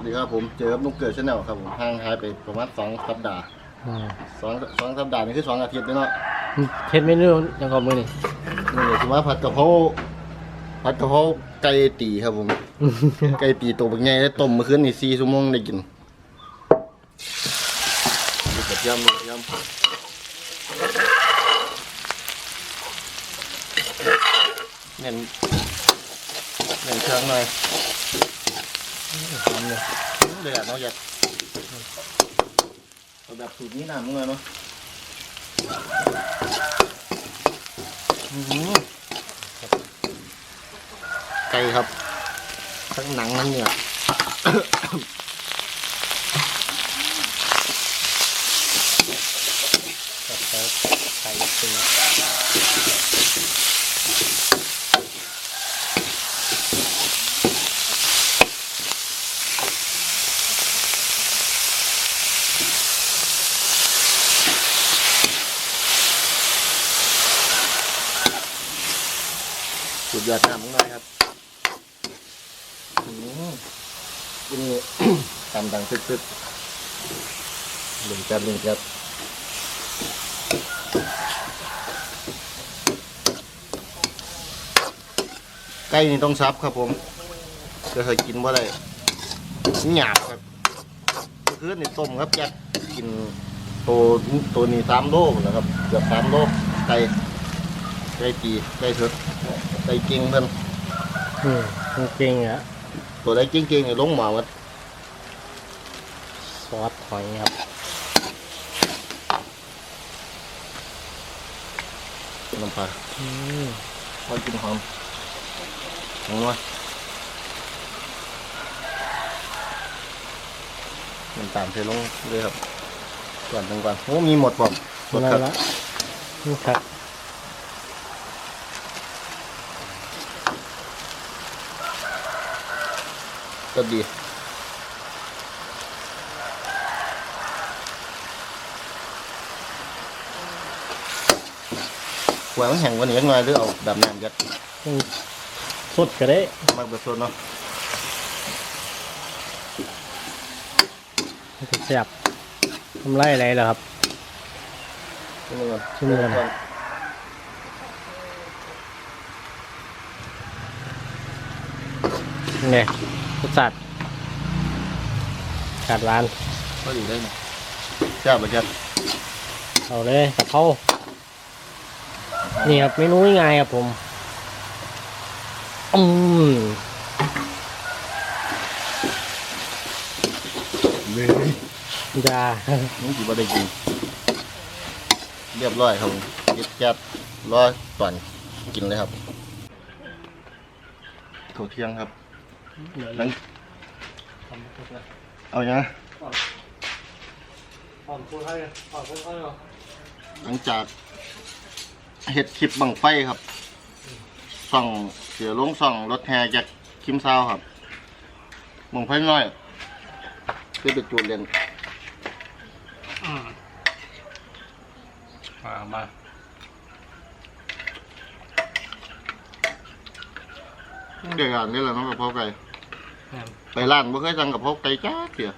สวัสดีครับผมเจอกับนุกเกิดชาแนลครับผมห่างหายไปประมาณสองสัปดาห์อ่าสองสองสัปดาห์นี่คือสองอาทิตย์เลยเนาะเฮ็ดเมนูยังก่อนมื้อนี่ นี่เลยที่มาผัดกะเพราผัดกะเพราไก่ตีครับผม ไก่ตีตัวเป็นไงได้ต้มเมื่อคืนนี่สี่ชั่วโมงได้กินดูกระเทียมดูกระเทียมเน้นเน้นเครื่องหน่อย ทำเลยเดือดเนาะอยากเอาแบบสูตรนี้น้ำมึงเลยเนาะไก่ครับทั้งหนังทั้งเนื้อ กับไก่ไก่ตี สุด ยอดน้ำมึงน่อยครับอือหือกินตำดังตึกๆหนึ่งจับหนึ่งจับไก่นี่ต้องซับครับผมจะเคยกินว่าอะไรหยาบครับเมื่อนนี่ต้มครับแกกินตัวตัวนี้สามโลนะครับเกือบสามโลไก่ ไก่ตีไก่เถอะไก่เก่งเพิ่นอืมจริงๆอะตัวได้เก่งๆนี่ลงหมาวัดซอสหอยครับน้ำปลาอืมพอกินหอมหอมวะน้ำตาลเทลงเลยครับก่อนหนึ่งก่อนโอ้มีหมดป่อมหมดนั่ครับนละนี่ครับ ก็ดีหวยมันแห้งกว่านี้ยังไงหรือเอาแบบน้ำยัดอืมสดก็ได้มากแบบสดเนาะมันจะแซ่บทำไรอะไรเหรอครับชิมมันก่อนชิมมันก่อน ก่อนนี่รสชาติกาดหวาน ก็อยู่ได้นะแซ่บเลยครับเอาเลยกะเพรานี่ครับเมนูง่ายๆครับผม อืมเลยจ้า นี่กี่บาได้กิน เรียบร้อยครับผมเย็ดแก๊บร้อยตอนกินเลยครับโถเที่ยงครับ หลังเอาอย่างนะหลังจากเห็ดคลิปบังไฟครับ ส่องเสือลงส่องรถแห่จากคิมซาวครับบังไฟน้อยเพื่อไปจูดเล่นมามาเดี๋ยวกันนี่แหละน้องกะเพราไก่ ไปร้านบ่เคยสั่งกะเพราไก่จ้าเสีย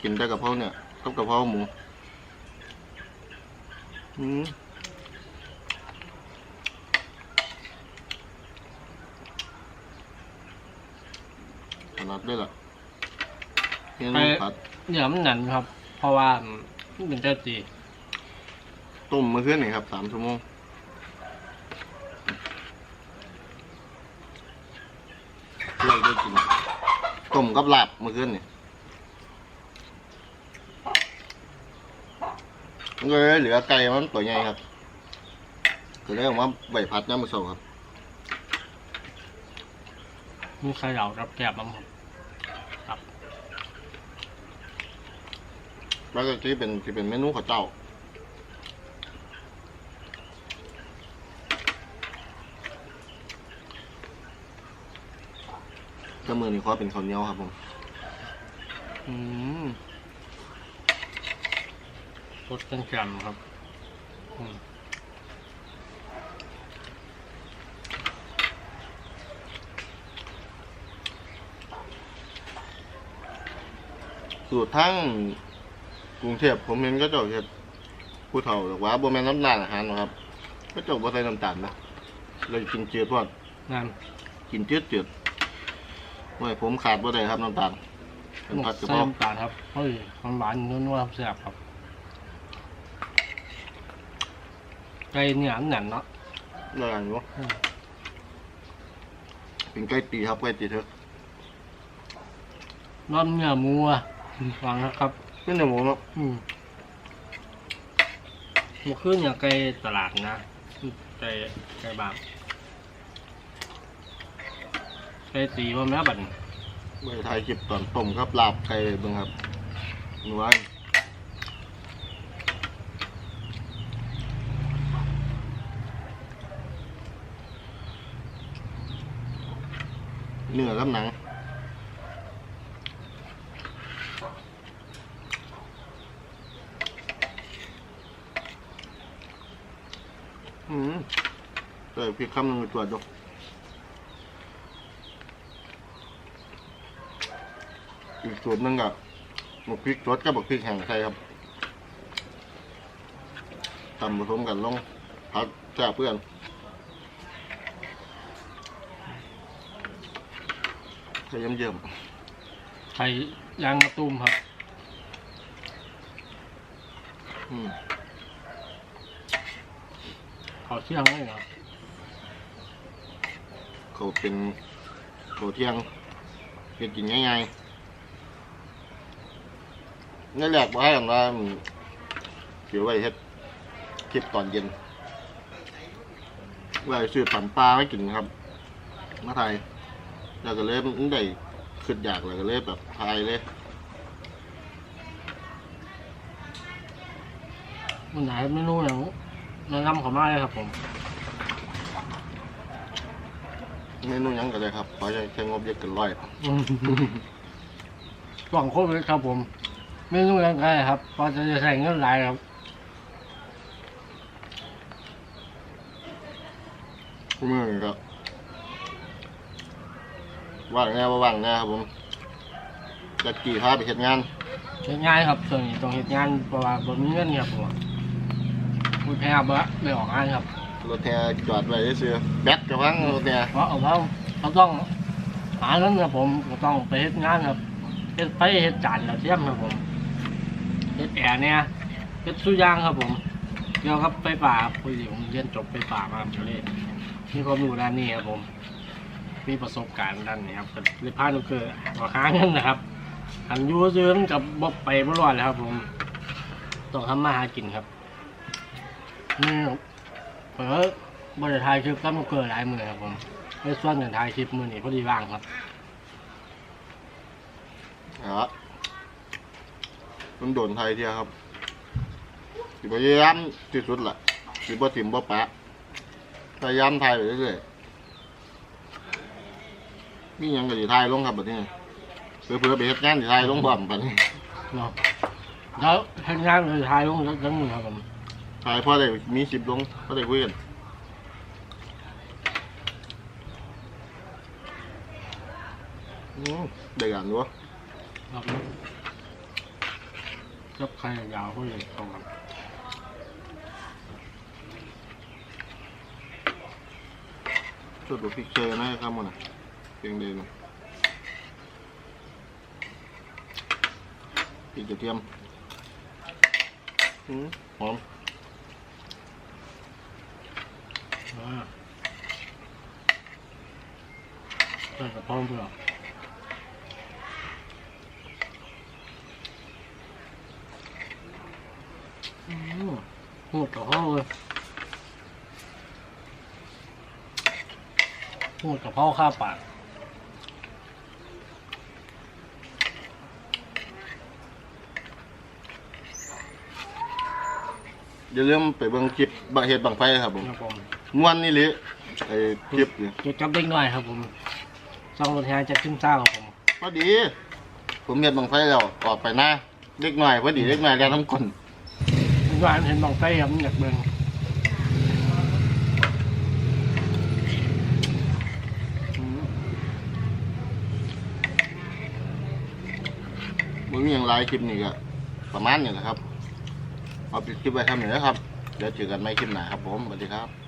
กินแต่กะเพราเนี่ยกับกะเพราหมูอืมขนาดได้ละเมนูผัดเดี๋ยวมันหนันครับ เพราะว่ามันเป็นเจ้าจีต้มเมื่อคืนนี่ครับสามชั่วโมงเลยได้กินต้ม กับลาบเมื่อคืนนี่มันก็เลยเหลือไก่มันตัวใหญ่ครับก็เลยเอามาใบพัดน้ำมันโซครับมีไข่เหลารับแกบมั้งครับครับแล้วก็ที่เป็นที่เป็นเมนูข้าวเจ้า ก็มือนี่ขอเป็นข้าวเหนียวครับผมอืมรสแกมๆครับอืมสูตรทั้งกรุงเทพผมเห็นก็เจ้าเฮ็ดผู้เฒ่าหรือว่าบ่แม่นน้ำตาลอาหารหรอกครับ ก็เจ้าบ่ใส่น้ำตาลนะเลยกินจืดพอดงานกินจืดจืด โอ้ยผมขาดบ่ได้ครับน้ำตาลเป็นผัดกระใส่เพาะน้ำตาลครับเฮ้ยมันหวานนัวๆแซ่บครับไก่เหนียวแน่นเนาะเลยอันนี้อืมเป็นไก่ตีครับไก่ตีเถอะน้อนเนื้อหมูอะฟังนะครับเป็นเนื้อหมูเนาะอืมมันขึ้นอย่างไก่ตลาดนะไก่ไก่บาง ไก่ตีว่าแม่บัดนเมื่อถ่ายคลิปตอนต้มครับลาบไก่เบิ่งครับหนูว่าเนื้อกับหนังอืมเออพี่คำหนึงไปตรวจดู อีกสูตรหนึงกับหมกพริกรสกับหมกพริกแห้งใส่ครับทำผสมกันลงพักแซ่บเพื่อนใส่เยี่ยมไข่ยางมะตูมครับๆอืมขอเที่ยงเลยเหรอเขาเป็นเขาเที่ยงเป็นกินง่ายๆ นี่แหละบอกให้กันว่าเกี่ยวไว้เฮ็ดคลิปตอนเย็นไว้ซื้อตำปลาไว้กินครับ มาไทยแล้วก็เลยมันได้ขึ้นอยากแล้วก็เลยแบบไทยเลยมันไหนเมนูอย่างแนะนำเขามาเลยครับผมเมนูหยังก็ได้ครับขอใช้งบเยอะเกินร้อยหวังโคตรเลยครับผม เมนูยังไงครับพอจะใส่เงินหลายครับทุกมือนี่ก็ว่างแน่ว่าว่างแน่ครับผมจะกี่พาไปเฮ็ดงานเฮ็ดง่ายครับส่วนนี้ต้องเฮ็ดงานเพราะว่าบ่มีเงินครับผมคุยแพ้บ่ไม่ออกงานครับรถแทจอดไว้เฉยๆแบตกระวังรถแทเพราะเอาเขาเขาต้องหาเงินครับผมก็ต้องไปเฮ็ดงานครับเฮ็ดไฟเฮ็ดจานแล้วเทียมครับผมเฮ็ดแอร์เนี่ยเฮ็ดสุยางครับผมเกี่ยวกับไฟฟ้าครับพอดีผมเรียนจบไฟฟ้ามาครับก็เลยมีความรู้ด้านนี้ครับผม มีประสบการณ์ด้านนี้ครับเลยพาลูกเกอออกหาเงินนะครับหันยูซื้อมันกับบบไปบ่รอดแล้วครับ ผมต้องทำมาหากินครับนี่เปิดบริทายคลิปกับลูกเกอหลายมือครับผมไปส่วนกันถ่ายคลิปมือนี่พอดีว่างครับอ๋อ มันโดนไทยเที่ยครับสิพยายามที่สุดล่ะสิบ่ถิ่มบ่ปะพยายามไทยไปเรื่อยๆมีหยังก็สิไทยลงครับแบัดนี้เพื่อๆไปเฮ็ดงานสิไทยลงพร้อมบัดนี้เนาะแล้วเฮ็ดงานเลยถ่ายลงทั้งมือครับผมไทยพอได้มีสิบลงพอได้คุยกันอืมได้กันวะครับ กับใครยาวก็เลยเข้ากันชุดบุพิกเจอนะครับมันน่ะเพียงเดียวนะพริกกระเทียมอืมหอมอ่าใส่กระเพราเปลือกอืม หมดกระเพราเลยหมดกระเพราข้าวปากอย่าลืมไปเบิ่งคลิปบะเฮ็ดบังไฟครับผมครับผมม่วนนี่เลยไอ้คลิปนี่จุดจับเด็กหน่อยครับผมซองรถแห่จะขึ้นเช้าครับผมพอดี ผมเฮ็ดบังไฟแล้วออกไปหน้าเล็กหน่อยพอดีเล็กหน่อยแล้วทั้งคน ห็นว่าเห็นบางไฟครับมันอยากเบิ่งมึงมีอย่างไรคลิปนี้ก็ประมาณนี้แหละครับ เอาปิดคลิปไว้ทำหนึ่งนะครับ เดี๋ยวเจอกันใหม่คลิปหน้าครับผมสวัสดีครับ